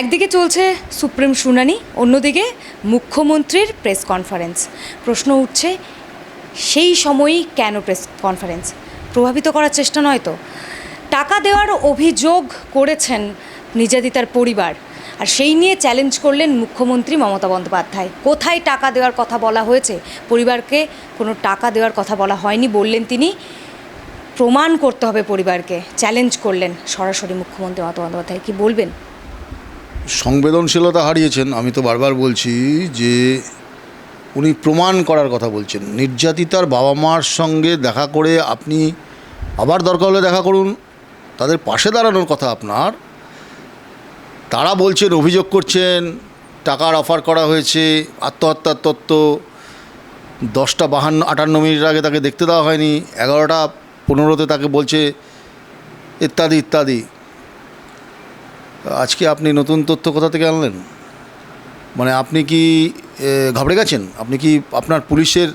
একদিকে চলছে সুপ্রিম শুনানি, অন্যদিকে মুখ্যমন্ত্রীর প্রেস কনফারেন্স। প্রশ্ন উঠছে, সেই সময়ই কেন প্রেস কনফারেন্স? প্রভাবিত করার চেষ্টা নয় তো? টাকা দেওয়ার অভিযোগ করেছেন নির্যাতিতার পরিবার, আর সেই নিয়ে চ্যালেঞ্জ করলেন মুখ্যমন্ত্রী মমতা বন্দ্যোপাধ্যায়। কোথায় টাকা দেওয়ার কথা বলা হয়েছে? পরিবারকে কোনো টাকা দেওয়ার কথা বলা হয়নি বললেন তিনি। প্রমাণ করতে হবে পরিবারকে। চ্যালেঞ্জ করলেন সরাসরি মুখ্যমন্ত্রী মমতা বন্দ্যোপাধ্যায়। কি বলবেন? সংবেদনশীলতা হারিয়েছেন, আমি তো বারবার বলছি যে উনি প্রমাণ করার কথা বলছেন। নির্যাতিতার বাবা মার সঙ্গে দেখা করে আপনি আবার দরকার হলে দেখা করুন। তাদের পাশে দাঁড়ানোর কথা আপনার। তারা বলছেন, অভিযোগ করছেন, টাকার অফার করা হয়েছে, আত্মহত্যার তত্ত্ব। দশটা বাহান্ন, আটান্ন মিনিট আগে তাকে দেখতে দেওয়া হয়নি, এগারোটা পনেরোতে তাকে বলছে, ইত্যাদি ইত্যাদি। আজকে আপনি নতুন তথ্য কোথা থেকে আনলেন? মানে আপনি কি ঘাবড়ে গেছেন? আপনি কি আপনার পুলিশের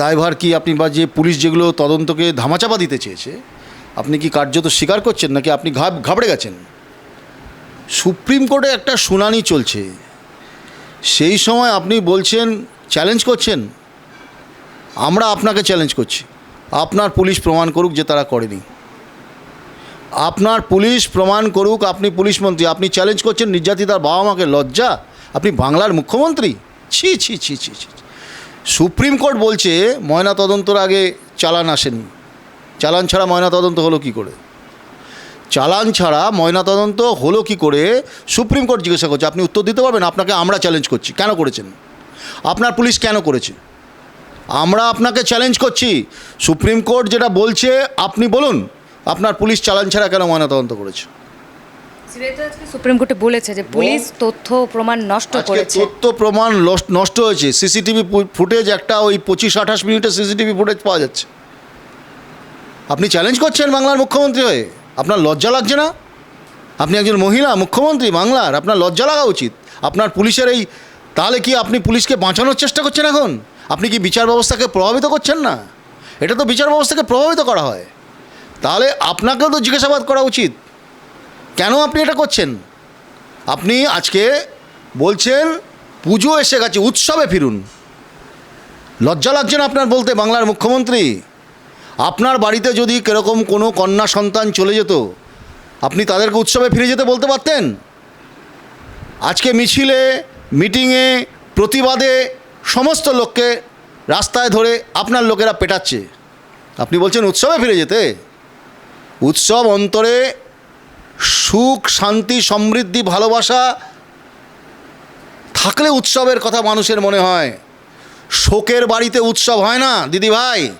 দায়ভার কি আপনি বা যে পুলিশ যেগুলো তদন্তকে ধামাচাপা দিতে চেয়েছে, আপনি কি কার্যত স্বীকার করছেন নাকি আপনি ঘাব, ঘাবড়ে গেছেন? সুপ্রিম কোর্টে একটা শুনানি চলছে। সেই সময় আপনি বলছেন, চ্যালেঞ্জ করছেন। আমরা আপনাকে চ্যালেঞ্জ করছি। আপনার পুলিশ প্রমাণ করুক যে তারা করেনি। আপনার পুলিশ প্রমাণ করুক, আপনি পুলিশ মন্ত্রী, আপনি চ্যালেঞ্জ করছেন, নির্যাতিতার বাবা মাকে লজ্জা? আপনি বাংলার মুখ্যমন্ত্রী? ছি ছি ছি ছি ছি সুপ্রিম কোর্ট বলছে, ময়না তদন্তর আগে চালান আসেনি। চালান ছাড়া ময়না তদন্ত হলো কি করে? চালান ছাড়া ময়না তদন্ত হলো কি করে? সুপ্রিম কোর্ট জিজ্ঞাসা করছে, আপনি উত্তর দিতে পারবেন? আপনাকে আমরা চ্যালেঞ্জ করছি। কেন করেছেন? আপনার পুলিশ কেন করেছে? আমরা আপনাকে চ্যালেঞ্জ করছি। সুপ্রিম কোর্ট যেটা বলছে, আপনি বলুন। আপনার পুলিশ চালান ছাড়া কেন ময়নাতদন্ত করেছে? সুপ্রিম কোর্টে বলেছে যে পুলিশ তথ্য প্রমাণ নষ্ট করেছে। তথ্য প্রমাণ নষ্ট হয়েছে। সিসিটিভি ফুটেজ একটা ওই পঁচিশ আঠাশ মিনিটের সিসিটিভি ফুটেজ পাওয়া যাচ্ছে। আপনি চ্যালেঞ্জ করছেন বাংলার মুখ্যমন্ত্রী হয়ে। আপনার লজ্জা লাগছে না? আপনি একজন মহিলা মুখ্যমন্ত্রী বাংলার। আপনার লজ্জা লাগা উচিত। আপনার পুলিশের এই তাহলে কি আপনি পুলিশকে বাঁচানোর চেষ্টা করছেন এখন? আপনি কি বিচার ব্যবস্থাকে প্রভাবিত করছেন না? এটা তো বিচার ব্যবস্থাকে প্রভাবিত করা হয়। তাহলে আপনাকেও তো জিজ্ঞাসাবাদ করা উচিত। কেন আপনি এটা করছেন? আপনি আজকে বলছেন, পুজো এসে গেছে, উৎসবে ফিরুন। লজ্জা লাগছে না আপনার বলতে, বাংলার মুখ্যমন্ত্রী? আপনার বাড়িতে যদি কীরকম কোনো কন্যা সন্তান চলে যেত, আপনি তাদেরকে উৎসবে ফিরে যেতে বলতে পারতেন? আজকে মিছিলে, মিটিংয়ে, প্রতিবাদে সমস্ত লোককে রাস্তায় ধরে আপনার লোকেরা পেটাচ্ছে। আপনি বলছেন, উৎসবে ফিরে যেতে? উৎসব অন্তরে সুখ, শান্তি, সমৃদ্ধি, ভালোবাসা থাকলে উৎসবের কথা মানুষের মনে হয়। শোকের বাড়িতে উৎসব হয় না, দিদি ভাই?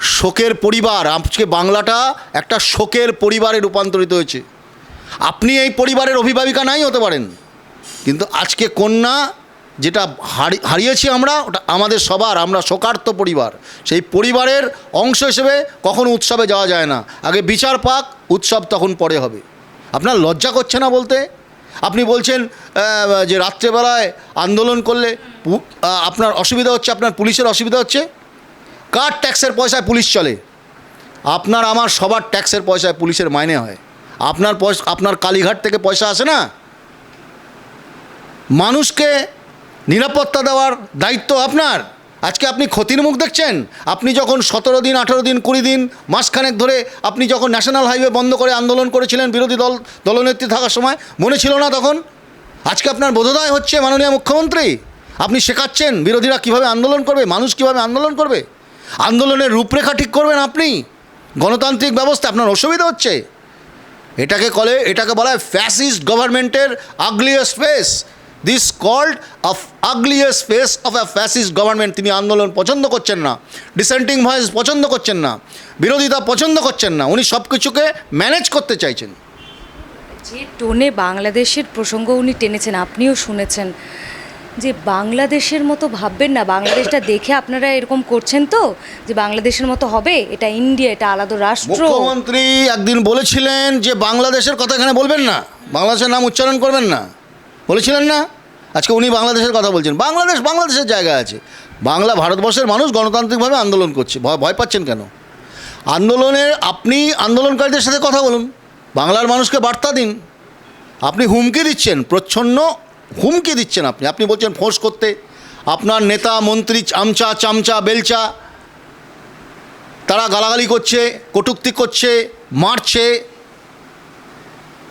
শোকের পরিবার, আজকে বাংলাটা একটা শোকের পরিবারে রূপান্তরিত হয়েছে। আপনি এই পরিবারের অভিভাবিকা নাই হতে পারেন। কিন্তু আজকে কন্যা যেটা হারি, হারিয়েছি আমরা, ওটা আমাদের সবার, আমরা শোকার্ত পরিবার। সেই পরিবারের অংশ হিসেবে কখনো উৎসবে যাওয়া যায় না। আগে বিচার পাক, উৎসব তখন পরে হবে। আপনার লজ্জা করছে না বলতে? আপনি বলছেন যে রাত্রেবেলায় আন্দোলন করলে আপনার অসুবিধা হচ্ছে, আপনার পুলিশের অসুবিধা হচ্ছে? কার ট্যাক্সের পয়সায় পুলিশ চলে? আপনার, আমার সবার ট্যাক্সের পয়সায় পুলিশের মাইনে হয়। আপনার পয়সা, আপনার কালীঘাট থেকে পয়সা আসে না? মানুষকে নিরাপত্তা দেওয়ার দায়িত্ব আপনার। আজকে আপনি ক্ষতির মুখ দেখছেন, আপনি যখন সতেরো দিন, আঠেরো দিন, কুড়ি দিন, মাসখানেক ধরে আপনি যখন ন্যাশনাল হাইওয়ে বন্ধ করে আন্দোলন করেছিলেন বিরোধী দল, দলনেত্রী থাকার সময়, মনে ছিল না তখন? আজকে আপনার বোধোদয় হচ্ছে মাননীয় মুখ্যমন্ত্রী। আপনি শেখাচ্ছেন বিরোধীরা কীভাবে আন্দোলন করবে, মানুষ কীভাবে আন্দোলন করবে। আন্দোলনের রূপরেখা ঠিক করবেন আপনি। গণতান্ত্রিক ব্যবস্থা, আপনার অসুবিধা হচ্ছে। এটাকে কলে, এটাকে বলা হয় ফ্যাসিস্ট গভর্নমেন্টের ugliest face this called of ugliest face of a fascist government তিনি আন্দোলন পছন্দ করছেন না। ডিসেন্টিং ভয়েস পছন্দ করছেন না। বিরোধিতা পছন্দ করছেন না। উনি সব কিছুকে ম্যানেজ করতে চাইছেন। যে টোনে বাংলাদেশের প্রসঙ্গ উনি টেনেছেন আপনিও শুনেছেন। যে বাংলাদেশের মতো ভাববেন না। বাংলাদেশটা দেখে আপনারা এরকম করছেন তো যে বাংলাদেশের মতো হবে। এটা ইন্ডিয়া এটা আলাদা রাষ্ট্র। মুখ্যমন্ত্রী একদিন বলেছিলেন যে বাংলাদেশের কথা এখানে বলবেন না। বাংলাদেশের নাম উচ্চারণ করবেন না। বলেছিলেন না? আজকে উনি বাংলাদেশের কথা বলছেন। বাংলাদেশ, বাংলাদেশের জায়গা আছে। বাংলা ভারতবর্ষের মানুষ গণতান্ত্রিকভাবে আন্দোলন করছে। ভয় পাচ্ছেন কেন? আন্দোলনের, আপনি আন্দোলনকারীদের সাথে কথা বলুন। বাংলার মানুষকে বার্তা দিন। আপনি হুমকি দিচ্ছেন, প্রচ্ছন্ন হুমকি দিচ্ছেন আপনি। আপনি বলছেন ফোঁস করতে। আপনার নেতা, মন্ত্রী, চামচা চামচা, বেলচা, তারা গালাগালি করছে, কটুক্তি করছে, মারছে।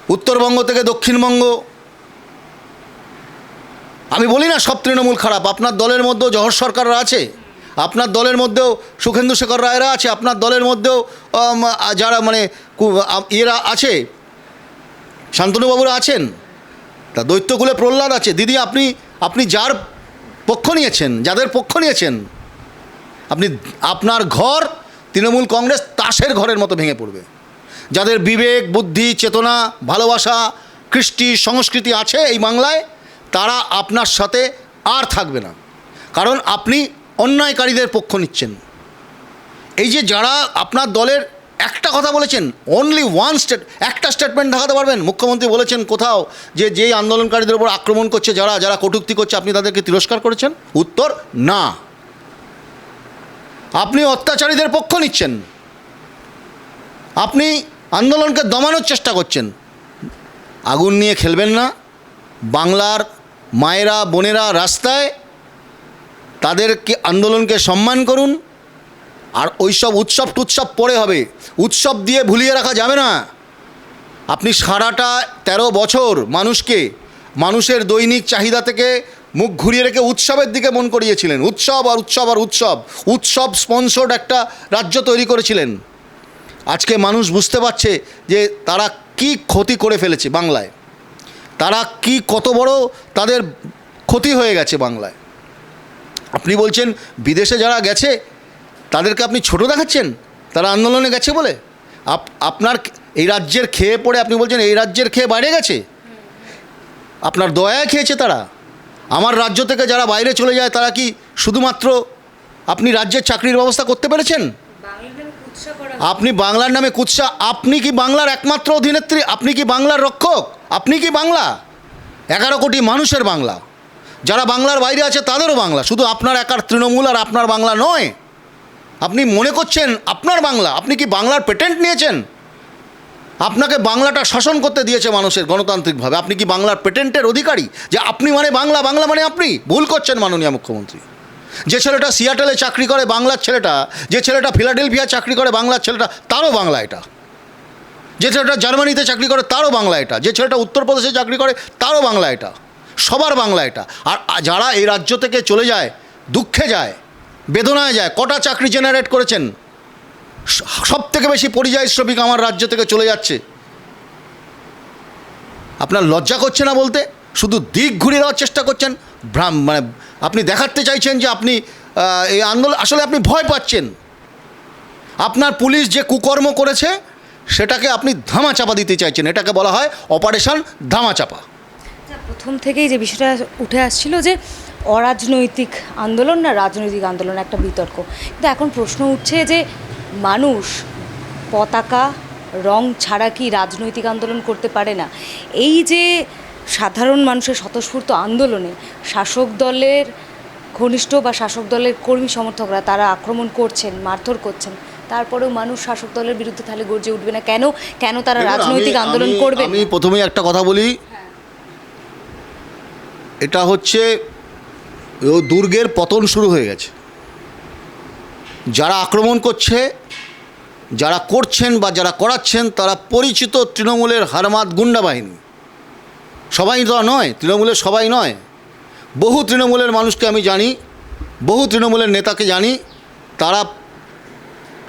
উত্তরবঙ্গ থেকে দক্ষিণবঙ্গ আমি বলি না সব তৃণমূল খারাপ, আপনার দলের মধ্যেও জহর সরকাররা আছে, আপনার দলের মধ্যেও সুখেন্দু শেখর রায়রা আছে, আপনার দলের মধ্যেও যারা মানে ইয়েরা আছে, শান্তনুবাবুরা আছেন, তা দৈত্যকুলে প্রহ্লাদ আছে, দিদি আপনি আপনি যার পক্ষ নিয়েছেন, যাদের পক্ষ নিয়েছেন, আপনি, আপনার ঘর তৃণমূল কংগ্রেস তাসের ঘরের মতো ভেঙে পড়বে, যাদের বিবেক, বুদ্ধি, চেতনা, ভালোবাসা, কৃষ্টি, সংস্কৃতি আছে এই বাংলায় তারা আপনার সাথে আর থাকবে না। কারণ আপনি অন্যায়কারীদের পক্ষ নিচ্ছেন। এই যে যারা আপনার দলের একটা কথা বলেছেন অনলি ওয়ান স্টেট একটা স্টেটমেন্ট দেখাতে পারবেন? মুখ্যমন্ত্রী বলেছেন কোথাও যে যেই আন্দোলনকারীদের উপর আক্রমণ করছে, যারা যারা কটূক্তি করছে, আপনি তাদেরকে তিরস্কার করেছেন? উত্তর, না। আপনি অত্যাচারীদের পক্ষ নিচ্ছেন। আপনি আন্দোলনকে দমানোর চেষ্টা করছেন। আগুন নিয়ে খেলবেন না। বাংলার মায়েরা, বোনেরা রাস্তায় তাদেরকে, আন্দোলনকে সম্মান করুন, আর ওইসব উৎসব টুৎসব পরে হবে। উৎসব দিয়ে ভুলিয়ে রাখা যাবে না। আপনি সারাটা তেরো বছর মানুষকে, মানুষের দৈনিক চাহিদা থেকে মুখ ঘুরিয়ে রেখে উৎসবের দিকে মন করিয়েছিলেন। উৎসব আর উৎসব আর উৎসব। উৎসব স্পন্সর্ড একটা রাজ্য তৈরি করেছিলেন। আজকে মানুষ বুঝতে পারছে যে তারা কি ক্ষতি করে ফেলেছে বাংলায়। তারা কি কত বড় তাদের ক্ষতি হয়ে গেছে বাংলায়। আপনি বলছেন, বিদেশে যারা গেছে, তাদেরকে আপনি ছোট দেখাচ্ছেন? তারা আন্দোলনে গেছে বলে? আপ, আপনার এই রাজ্যের খেয়ে পড়ে আপনি বলছেন, এই রাজ্যের খেয়ে বাইরে গেছে? আপনার দয়ায় খেয়েছে তারা? আমার রাজ্য থেকে যারা বাইরে চলে যায়, তারা কি শুধুমাত্র আপনি রাজ্যের চাকরির ব্যবস্থা করতে পেরেছেন? আপনি বাংলার নামে কুৎসা, আপনি কি বাংলার একমাত্র অধিনেত্রী? আপনি কি বাংলার রক্ষক? আপনি কি বাংলা? এগারো কোটি মানুষের বাংলা। যারা বাংলার বাইরে আছে, তাদেরও বাংলা। শুধু আপনার একার তৃণমূল আর আপনার বাংলা নয়। আপনি মনে করছেন আপনার বাংলা। আপনি কি বাংলার পেটেন্ট নিয়েছেন? আপনাকে বাংলাটা শাসন করতে দিয়েছে মানুষের গণতান্ত্রিকভাবে। আপনি কি বাংলার পেটেন্টের অধিকারী? যে আপনি মানে বাংলা বাংলা মানে আপনি? ভুল করছেন মাননীয় মুখ্যমন্ত্রী। যে ছেলেটা সিয়াটেলে চাকরি করে বাংলার ছেলেটা, যে ছেলেটা ফিলাডেলফিয়া চাকরি করে বাংলার ছেলেটা, তারও বাংলা এটা। যে ছেলেটা জার্মানিতে চাকরি করে, তারও বাংলা এটা। যে ছেলেটা উত্তরপ্রদেশে চাকরি করে, তারও বাংলা এটা। সবার বাংলা এটা। আর যারা এই রাজ্য থেকে চলে যায়, দুঃখে যায়, বেদনায় যায়, কটা চাকরি জেনারেট করেছেন সব থেকে বেশি পরিযায়ী শ্রমিক আমার রাজ্য থেকে চলে যাচ্ছে। আপনার লজ্জা করছে না বলতে? শুধু দিক ঘুরিয়ে দেওয়ার চেষ্টা করছেন? ভ্রাম মানে আপনি দেখাতে চাইছেন যে আপনি এই আন্দোলন আসলে আপনি ভয় পাচ্ছেন। আপনার পুলিশ যে কুকর্ম করেছে সেটাকে আপনি ধামাচাপা দিতে চাইছেন। এটাকে বলা হয় অপারেশন ধামাচাপা। আচ্ছা, প্রথম থেকেই যে বিষয়টা উঠে আসছিল যে অরাজনৈতিক আন্দোলন না রাজনৈতিক আন্দোলন একটা বিতর্ক। কিন্তু এখন প্রশ্ন উঠছে যে মানুষ পতাকা রং ছাড়া কি রাজনৈতিক আন্দোলন করতে পারে না? এই যে সাধারণ মানুষের স্বতঃস্ফূর্ত আন্দোলনে শাসক দলের ঘনিষ্ঠ বা শাসক দলের কর্মী সমর্থকরা তারা আক্রমণ করছেন মারধর করছেন। তারপরেও মানুষ শাসক দলের বিরুদ্ধে তাহলে গর্জে উঠবে না। কেন? কেন তারা রাজনৈতিক আন্দোলন করবে? আমি প্রথমেই একটা কথা বলি। এটা হচ্ছে ও দুর্গের পতন শুরু হয়ে গেছে। যারা আক্রমণ করছে যারা করছেন বা যারা করাচ্ছেন তারা পরিচিত তৃণমূলের হারমাত গুন্ডা বাহিনী। সবাই তো নয়, তৃণমূলের সবাই নয়। বহু তৃণমূলের মানুষকে আমি জানি, বহু তৃণমূলের নেতাকে জানি, তারা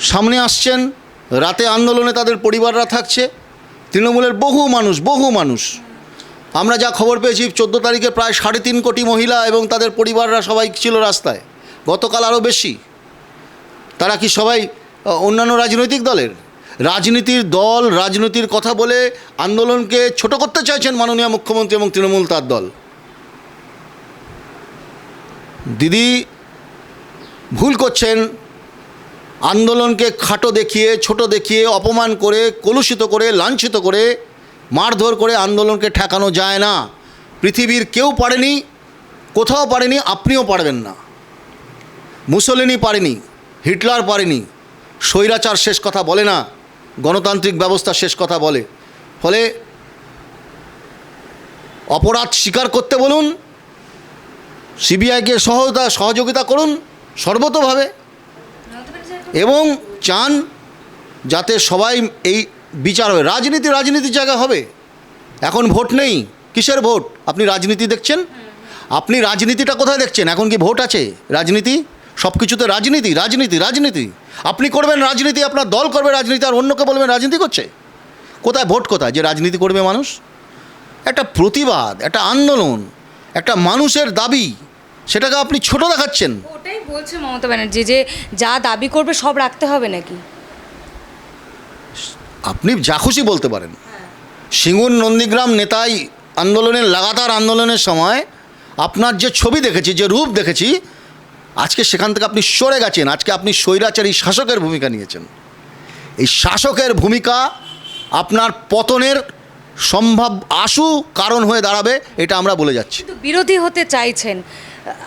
সামনে আসছেন, রাতে আন্দোলনে তাদের পরিবাররা থাকছে, তৃণমূলের বহু মানুষ বহু মানুষ। আমরা যা খবর পেয়েছি, চোদ্দ তারিখে প্রায় সাড়ে তিন কোটি মহিলা এবং তাদের পরিবাররা সবাই ছিল রাস্তায়। গতকাল আরও বেশি। তারা কি সবাই অন্যান্য রাজনৈতিক দলের? রাজনীতির দল, রাজনীতির কথা বলে আন্দোলনকে ছোট করতে চাইছেন মাননীয় মুখ্যমন্ত্রী এবং তৃণমূল তার দল। দিদি, ভুল করছেন। আন্দোলনকে খাটো দেখিয়ে, ছোট দেখিয়ে, অপমান করে, কলুষিত করে, লাঞ্ছিত করে, মারধর করে আন্দোলনকে ঠেকানো যায় না। পৃথিবীর কেউ পারেনি, কোথাও পারেনি, আপনিও পারবেন না। মুসলিনি পারেনি, হিটলার পারেনি, স্বৈরাচার শেষ কথা বলে না। গণতান্ত্রিক ব্যবস্থা শেষ কথা বলে। ফলে অপরাধ স্বীকার করতে বলুন, সিবিআইকে সহযোগিতা সহযোগিতা করুন সর্বতভাবে। এবং চান যাতে সবাই এই বিচার হবে রাজনীতি রাজনীতির জায়গা হবে। এখন ভোট নেই। কিসের ভোট? আপনি রাজনীতি দেখছেন? আপনি রাজনীতিটা কোথায় দেখছেন? এখন কি ভোট আছে রাজনীতি? সব কিছুতে রাজনীতি রাজনীতি রাজনীতি। আপনি করবেন রাজনীতি আপনার দল করবে রাজনীতি আর অন্যকে বলবেন রাজনীতি করছে। কোথায় ভোট কোথায়? যে রাজনীতি করবে মানুষ? একটা প্রতিবাদ একটা আন্দোলন একটা মানুষের দাবি সেটাকে আপনি ছোট দেখাচ্ছেন। ওটাই বলছে মমতা ব্যানার্জি যে যা দাবি করবে সব রাখতে হবে নাকি? আপনি যা খুশি বলতে পারেন। সিঙ্গুর নন্দীগ্রাম নেতাই আন্দোলনের লাগাতার আন্দোলনের সময় আপনার যে ছবি দেখেছি যে রূপ দেখেছি আজকে সেখান থেকে আপনি সরে গেছেন আজকে আপনি স্বৈরাচারী শাসকের ভূমিকা নিয়েছেন। এই শাসকের ভূমিকা আপনার পতনের সম্ভব আশু কারণ হয়ে দাঁড়াবে এটা আমরা বলে যাচ্ছি। বিরোধী হতে চাইছেন।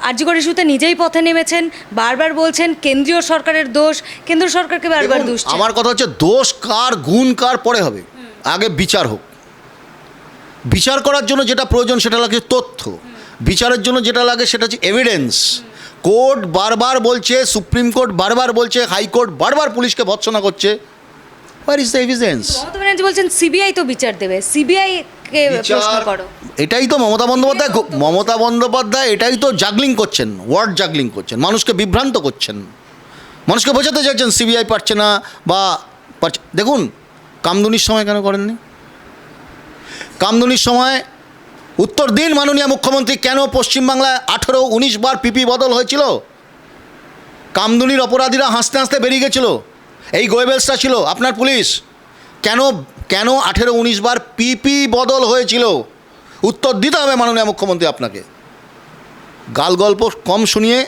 আর্যকর ইস্যুতে নিজেই পথে নেমেছেন বারবার বলছেন কেন্দ্রীয় সরকারের দোষ কেন্দ্র সরকারকে বারবার দোষ আমার কথা হচ্ছে দোষ কার গুণ কার পরে হবে। আগে বিচার হোক। বিচার করার জন্য যেটা প্রয়োজন সেটা লাগে তথ্য। বিচারের জন্য যেটা লাগে সেটা হচ্ছে এভিডেন্স কোর্ট বারবার বলছে সুপ্রিম কোর্ট বারবার বলছে হাইকোর্ট বারবার পুলিশকে ভৎসনা করছে। Where is the evidence Mamata Banerjee বলছেন সিবিআই তো বিচার দেবে। সিবিআই কে প্রশ্ন করো। এটাই তো মমতা বন্দ্যোপাধ্যায় মমতা বন্দ্যোপাধ্যায় এটাই তো জাগলিং করছেন ওয়ার্ড জাগলিং করছেন মানুষকে বিভ্রান্ত করছেন। মানুষকে বোঝাতে চাইছেন সিবিআই পারছে না বা দেখুন কামদুনির সময় কেন করেননি? কামদুনির সময় উত্তর দিন মাননীয় মুখ্যমন্ত্রী, কেন পশ্চিমবাংলায় আঠেরো, উনিশ বার পিপি বদল হয়েছিল? কামদুনির অপরাধীরা হাসতে হাসতে বেরিয়ে গেছিল। এই গোয়েবেলসটা ছিল, আপনার পুলিশ। কেন কেন আঠেরো, উনিশ বার পিপি বদল হয়েছিল? উত্তর দিতে হবে মাননীয় মুখ্যমন্ত্রী আপনাকে। গাল গল্প কম শুনিয়ে,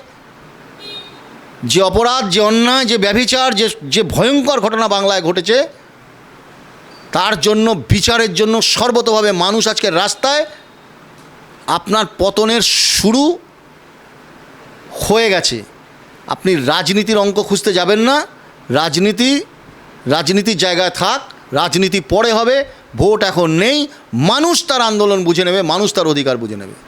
যে অপরাধ, যে অন্যায়, যে ব্যভিচার, যে যে ভয়ঙ্কর ঘটনা বাংলায় ঘটেছে, তার জন্য, বিচারের জন্য সর্বতভাবে মানুষ আজকে রাস্তায় আপনার পতনের শুরু হয়ে গেছে। আপনি রাজনীতির অঙ্ক খুঁজতে যাবেন না। রাজনীতি, রাজনীতির জায়গায় থাক, রাজনীতি পরে হবে, ভোট এখন নেই। মানুষ তার আন্দোলন বুঝে নেবে, মানুষ তার অধিকার বুঝে নেবে।